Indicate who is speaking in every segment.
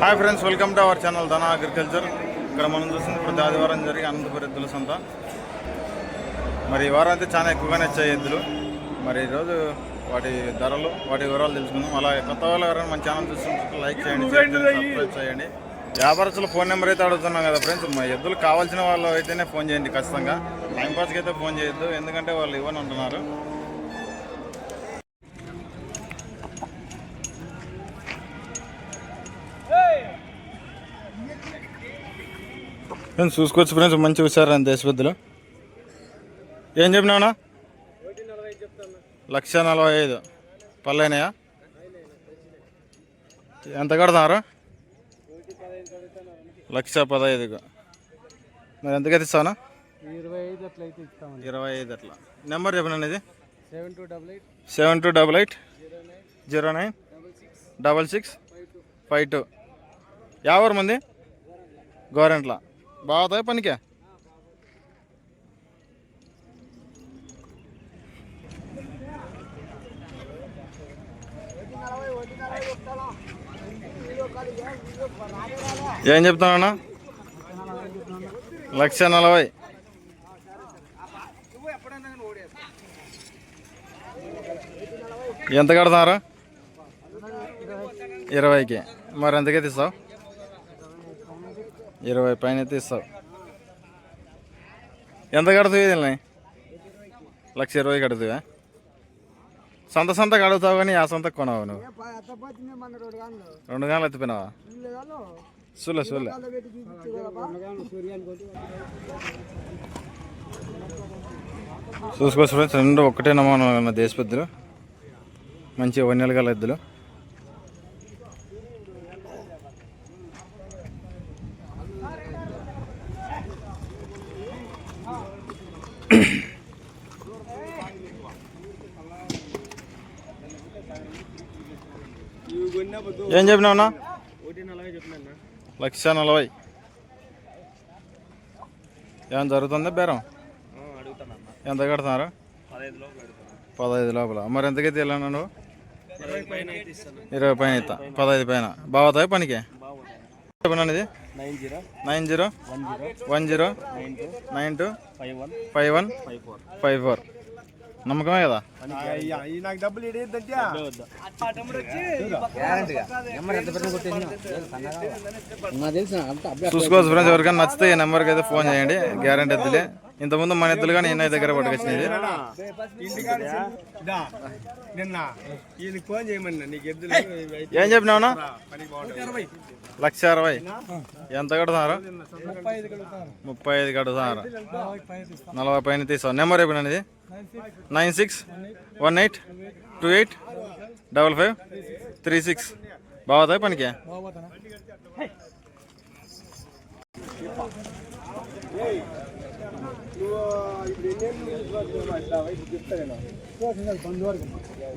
Speaker 1: Hi friends welcome to our channel Dhana agriculture ఇక్కడ మనం చూస్తుంది ప్రతి ఆదివారం జరిగే అనంతపురం ఎద్దుల సంత. మరి ఈ వారం అయితే చాలా ఎక్కువగానే వచ్చాయి ఎద్దులు. మరి ఈరోజు వాటి ధరలు వాటి వివరాలు తెలుసుకుందాం. అలాగే కొత్త వాళ్ళు ఎవరైనా మన ఛానల్ చూస్తుంటే లైక్ చేయండి చేయండి, సబ్స్క్రైబ్ చేయండి. వ్యాపారస్తుల ఫోన్ నెంబర్ అయితే అడుగుతున్నాం కదా ఫ్రెండ్స్ మా ఎద్దులు కావాల్సిన వాళ్ళు అయితేనే ఫోన్ చేయండి ఖచ్చితంగా. టైంపాస్కి అయితే ఫోన్ చేయొద్దు ఎందుకంటే వాళ్ళు ఇవ్వని ఉంటున్నారు ఫ్రెండ్స్ చూసుకోవచ్చు ఫ్రెండ్స్ మంచి హుషారు దేశపెద్దులు ఏం చెప్పినావునా లక్ష నలభై ఐదు. పల్లెనాయా? ఎంత కడతారు లక్ష పదహైదుకు. మరి ఎంతకైతే ఇస్తావునా
Speaker 2: ఇరవై ఐదు అట్లా
Speaker 1: నెంబర్ చెప్పినండి ఇది
Speaker 2: seven two double eight. Zero nine.
Speaker 1: Nine.
Speaker 2: Double six. Five two.
Speaker 1: యావరు మంది? గోరెంట్ల. బాగుతాయి పనికే? ఏం చెప్తానన్నా లక్ష నలభై. ఎంత కడతారా ఇరవైకి. మరి ఎంతకే తీస్తావు ఇరవై పైన అయితే ఇస్తావు. ఎంత కడుతుంది దీన్ని? లక్ష ఇరవై కడుతుందా సంత సంత కడుగుతావు కానీ ఆ సంత కొనవు నువ్వు. రెండు గంటలు ఎత్తిపోయినావా? చూలే చూలే చూసుకోవచ్చు ఫ్రెండ్స్ రెండు ఒకటే నమూనా ఉన్న దేశ పెద్దలు మంచి వన్యలు గల ఎద్దులు. ఏం చెప్పినావునా లక్ష నలభై. ఏమైనా జరుగుతుందా బేరం? ఎంత కడుతున్నారు?
Speaker 2: పదహైదు లోపల.
Speaker 1: మరి ఎంతకైతే వెళ్ళాను నువ్వు?
Speaker 2: ఇరవై పైన
Speaker 1: అవుతా పదహైదు పైన. బాగుతాయి పనికి? చెప్పినాను ఇది
Speaker 2: nine zero. One zero.
Speaker 1: One zero.
Speaker 2: Nine two.
Speaker 1: Nine two
Speaker 2: five one.
Speaker 1: Five one
Speaker 2: five four.
Speaker 1: నమ్మకమే కదా?
Speaker 2: నాకు డబ్బులు
Speaker 1: చూసుకోవచ్చు ఫ్రెండ్స్ ఎవరికైనా నచ్చితే ఈ నెంబర్కి అయితే ఫోన్ చేయండి. గ్యారంటీ ఎద్దులే ఇంతకుముందు మన ఎద్దులు కానీ ఎన్నో దగ్గర పట్టుకొచ్చినది
Speaker 2: నిన్న ఫోన్ చేయమన్నా నీకు ఎద్దులు
Speaker 1: ఏం చెప్పినావునా లక్ష అరవై. ఎంత కడుతున్నారు?
Speaker 2: ముప్పై ఐదు
Speaker 1: కడుతున్నారు. నలభై పైన తీసుకో. నెంబర్ అయిపోయినా ఇది nine six one eight two eight double five three six. బాగుతాయి పనికి?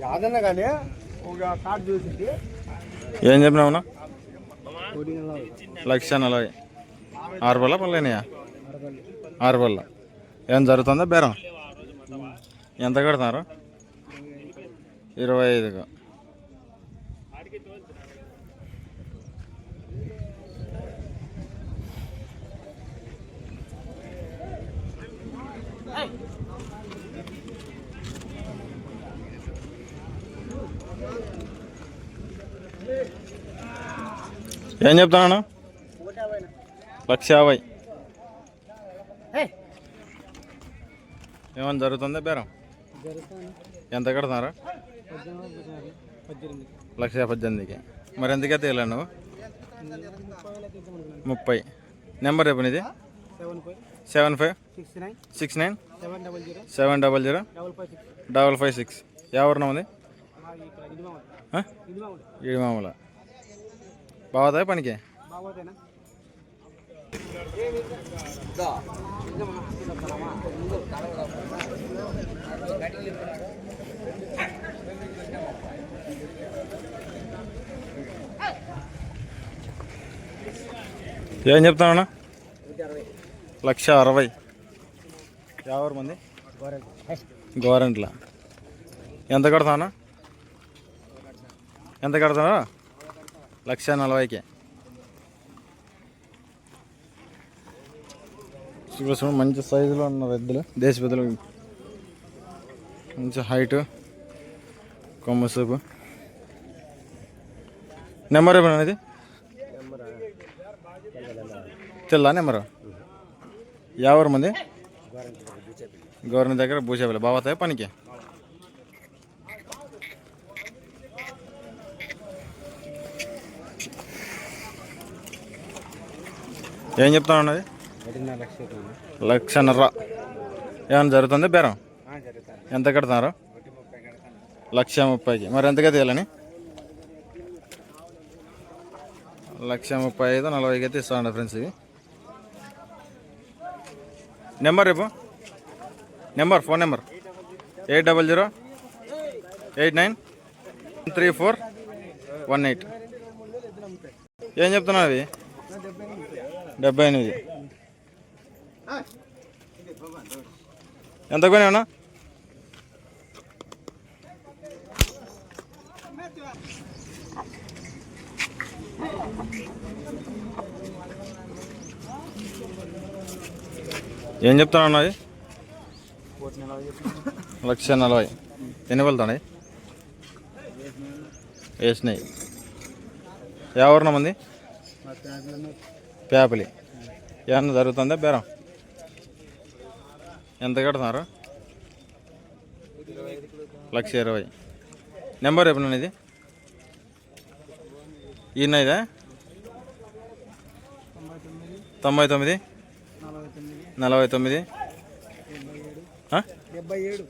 Speaker 2: యాదన్న కానీ ఒక కార్డు చూసింది.
Speaker 1: ఏం చెప్పినావునా లక్ష నలభై. ఆరు బల్ల పల్లెనియా ఆరు బల్ల ఏం జరుగుతుందా బేరం? ఎంత కడతారు? ఇరవై ఐదుగా ఏం చెప్తాను లక్ష యాభై ఏమైనా జరుగుతుందా బేరం? ఎంత కడుతున్నారు?
Speaker 2: పద్దెనిమిది
Speaker 1: లక్ష పద్దెనిమిదికి. మరి ఎంతకైతే వెళ్ళాను నువ్వు? ముప్పై. నెంబర్ చెప్పండి ఇది
Speaker 2: seven five. Six nine. Seven double zero.
Speaker 1: Double
Speaker 2: five six.
Speaker 1: ఎవరిన ఉంది
Speaker 2: ఇక్కడ
Speaker 1: బాగుతాయి పనికి? ఏం చెప్తానన్నా లక్ష అరవై. ఎవరు మంది గోరెంట్ల. ఎంత కడతానా ఎంత కడతానా లక్ష నలభైకి. చూసిన మంచి సైజులో ఉన్న వెద్దలు దేశ వెద్దలు మంచి హైట్ కొమ్మ సూపు. నెంబర్ ఏమన్నా ఇది నెంబర్? యావరు మంది? గవర్నమెంట్ దగ్గర భూసేపల్లి. బాబా పనికి? ఏం చెప్తాను అన్నది? లక్షన్నర. ఏమైనా జరుగుతుంది బేరం? ఎంత కడుతున్నారు లక్ష ముప్పైకి. మరి ఎంతగా తీయాలని లక్ష ముప్పై ఐదు నలభైకి అయితే ఇస్తామండి ఫ్రెండ్స్ ఇవి. నెంబర్ రేపు? Number phone number. Eight double zero eight nine three four one eight. ఏం చెప్తున్నావు అవి? డెబ్బై ఎనిమిది ఎంత కొనేవనా ఏం చెప్తానన్నా అది? లక్ష నలభై. ఎన్ని వెళ్తాయి వేసినాయి ఎవరిన మంది? పేపలి. ఏమన్నా జరుగుతుందా బేరం? ఎంత కడుతున్నారు? లక్ష ఇరవై. నెంబర్ ఎప్పుడు ఇది. ఈయన ఇదా? తొంభై తొమ్మిది. నలభై తొమ్మిది.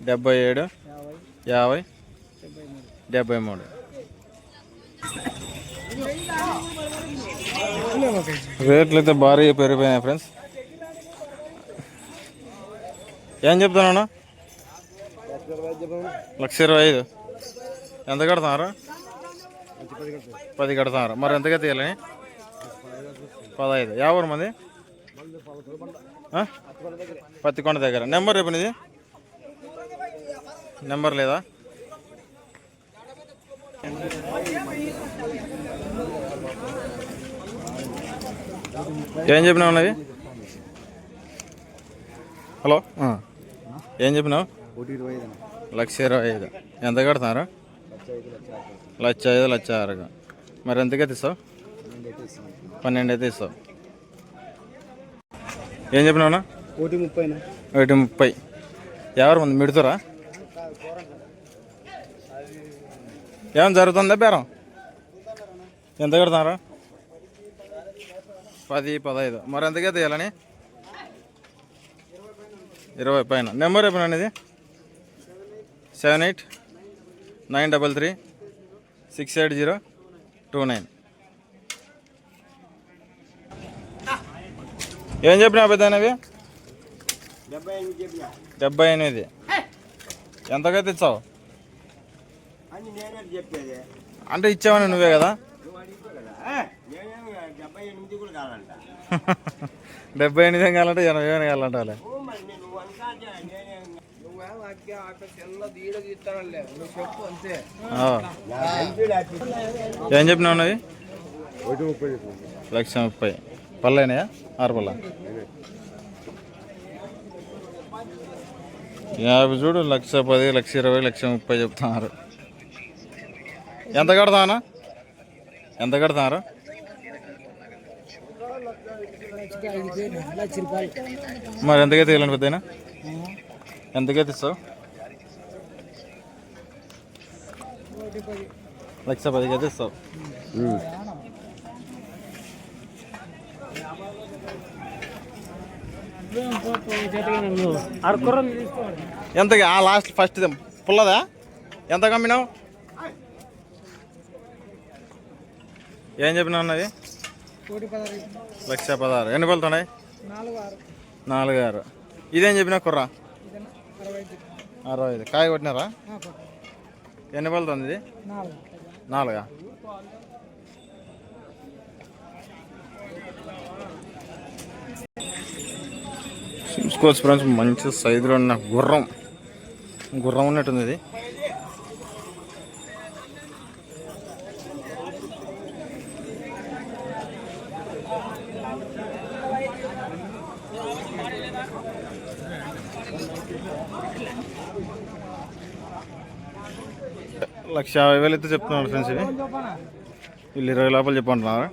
Speaker 2: డెబ్బై ఏడు. యాభై.
Speaker 1: డెబ్బై మూడు. రేట్లు అయితే భారీగా పెరిగిపోయినాయి ఫ్రెండ్స్ ఏం చెప్తున్నాను లక్ష ఇరవై ఐదు. ఎంత కడుతున్నారు? పది కడతారు మరి ఎంతగా తీయాలని పదహైదు. యాభై మంది? పత్తి పత్తికొండ దగ్గర. నెంబర్ రేపు నీది. నెంబర్ లేదా? ఏం చెప్పినావు అన్నది? హలో. ఏం చెప్పినావు? లక్ష ఇరవై ఐదు. ఎంత కడుతున్నారు? లక్ష ఐదు లక్ష ఆరుగా మరి ఎంతగా తీస్తావు పన్నెండు అయితే ఇస్తావు. ఏం చెప్పినావునా
Speaker 2: ఒకటి ముప్పై
Speaker 1: ఒకటి ముప్పై. ఎవరు మంది మిడుతురా? ఏమైనా జరుగుతుందా బేరం? ఎంత కడుతున్నారు? పది పదహైదు. మరి ఎంతగా తీయాలని ఇరవై పైన. నెంబర్ ఎప్పుడు ఇది. Seven eight nine double three six eight zero two nine. ఏం చెప్పినా పెద్దనవి
Speaker 2: డెబ్బై ఎనిమిది. నేనే చెప్పేది.
Speaker 1: అంటే ఇచ్చావని నువ్వే కదా
Speaker 2: నువ్వు అడిగితే కదా నేనేమి డెబ్బై ఎనిమిది కూడా కావాలంట
Speaker 1: డెబ్బై ఎనిమిది కావాలంటే ఎనభై ఏమైనా కావాలంటే వాళ్ళే. ఏం చెప్పినావు
Speaker 2: ముప్పై
Speaker 1: లక్ష ముప్పై. పళ్ళైనాయా? ఆరు పళ్ళ? యాభై చూడు లక్ష పది లక్ష ఇరవై లక్ష ముప్పై చెప్తున్నారు. ఎంత కడతానా ఎంత కడతారు మరి ఎంతకైతే వెళ్ళండి పెద్దయినా? ఎంతకైతే ఇస్తావు? లక్ష పదికి అయితే ఇస్తావు. ఎంత ఆ లాస్ట్ ఫస్ట్ పుల్లదా? ఎంత కమ్మినావు? ఏం చెప్పినావు అన్నది? లక్ష పదహారు. ఎన్ని పలుతున్నాయి నాలుగు ఆరు ఇదేం చెప్పినా కుర్రా? అరవై ఐదు. కాయ కొట్టినారా? ఎన్ని పలుతుంది ఇది? నాలుగా. చూసుకోవచ్చు ఫ్రెండ్స్ మంచి సైజులో ఉన్న గుర్రం. గుర్రం ఉన్నట్టుంది ఇది. లక్ష యాభై వేలు అయితే చెప్తున్నాడు ఫ్రెండ్స్ ఇవి వీళ్ళు ఇరవై లోపల చెప్పంటున్నారు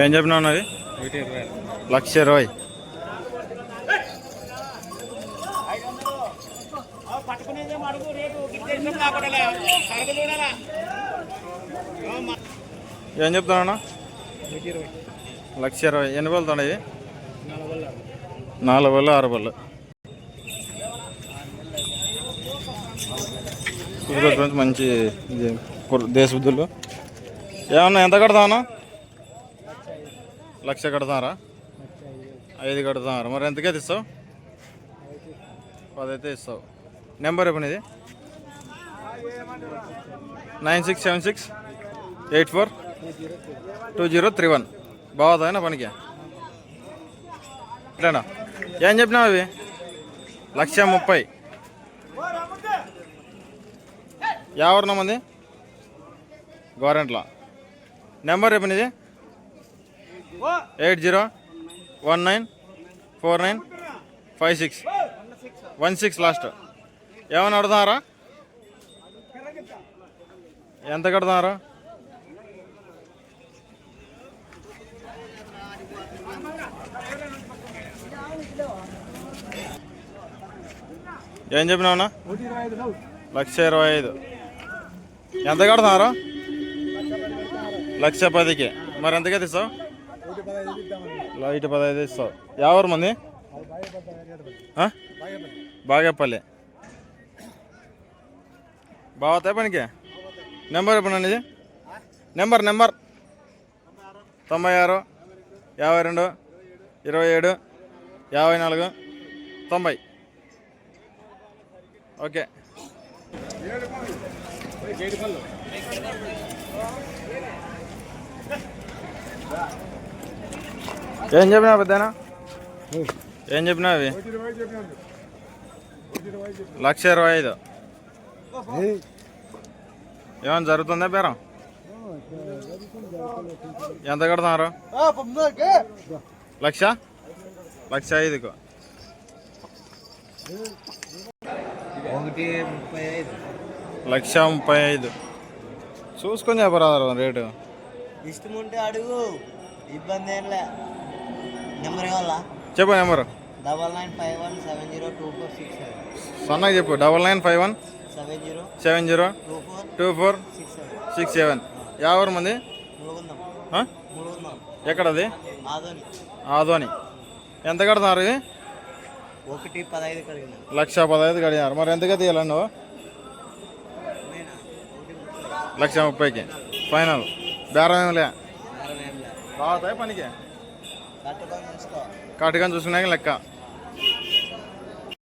Speaker 1: ఏం చెప్పినావు అది లక్ష ఇరవై. ఏం చెప్తానన్నా లక్ష ఇరవై. ఎన్ని పళ్ళు ఉన్నాయి నాలుగు పళ్ళు ఆరు పళ్ళు చూసుకోవచ్చు మంచి ఇది దేశబుద్ధులు. ఏమన్నా ఎంత కడతామన్నా లక్ష కడతారా? ఐదు కడతారా? మరి ఎంతకైతే ఇస్తావు పదైతే ఇస్తావు. నెంబర్ చెప్పండి ఇది. Nine six seven six. Eight four two zero three one. బాగుందా పనికి? ఇట్లానా? ఏం చెప్పినావు అవి? లక్ష ముప్పై. ఎవరినా మంది? గవర్నమెంట్లో నెంబర్ చెప్పండి ఇది eight zero one nine four nine five six. One six last. ఏమైనా అడుగుతున్నారా? ఎంత కడుతున్నారా? ఏం చెప్పినావునా? లక్ష ఇరవై ఐదు ఎంత కడుతున్నారు? లక్ష పదికి. మరి ఎంతగా తీస్తావు? లైట్ పదహైదు ఇస్తావు. ఎవరు మంది? బాగేపల్లి. బాగుతాయి పనికి? నెంబర్ చెప్పండి ఇది నెంబర్ నెంబర్. తొంభై ఆరు యాభై రెండు ఇరవై ఏడు యాభై నాలుగు తొంభై. ఓకే. ఏం చెప్పినా పెద్దనా? ఏం చెప్పినా అవి? లక్ష ఇరవై ఐదు. ఏమైనా జరుగుతుందా బేరం? ఎంత కడుతున్నారు? లక్ష? లక్ష ఐదుకు.
Speaker 2: ఒకటి ముప్పై ఐదు.
Speaker 1: లక్ష ముప్పై ఐదు. చూసుకొని చెప్పరాదు రేటు.
Speaker 2: ఇష్టం ఉంటే అడుగు. ఇబ్బంది ఏం లే. నెంబర్ ఇవ్వాలా
Speaker 1: చెప్పు number.
Speaker 2: Double nine five one seven zero two four six seven.
Speaker 1: సన్నగా చెప్పు. Double nine five one
Speaker 2: seven zero
Speaker 1: seven zero
Speaker 2: two four
Speaker 1: two four
Speaker 2: six seven.
Speaker 1: Six seven. యాభై మంది? ఎక్కడది?
Speaker 2: ఆదోని.
Speaker 1: ఆదోని. ఎంత కడుతున్నారు ఇవి?
Speaker 2: ఒకటి పదహైదు కలిగిన
Speaker 1: లక్ష పదహైదు కడిగారు మరి ఎంతగా తీయాలి నువ్వు లక్ష ముప్పైకి. ఫైనల్. బేరం ఏం లే. పనికి?
Speaker 2: కట్టుకొని
Speaker 1: చూసుకున్నాక లెక్క.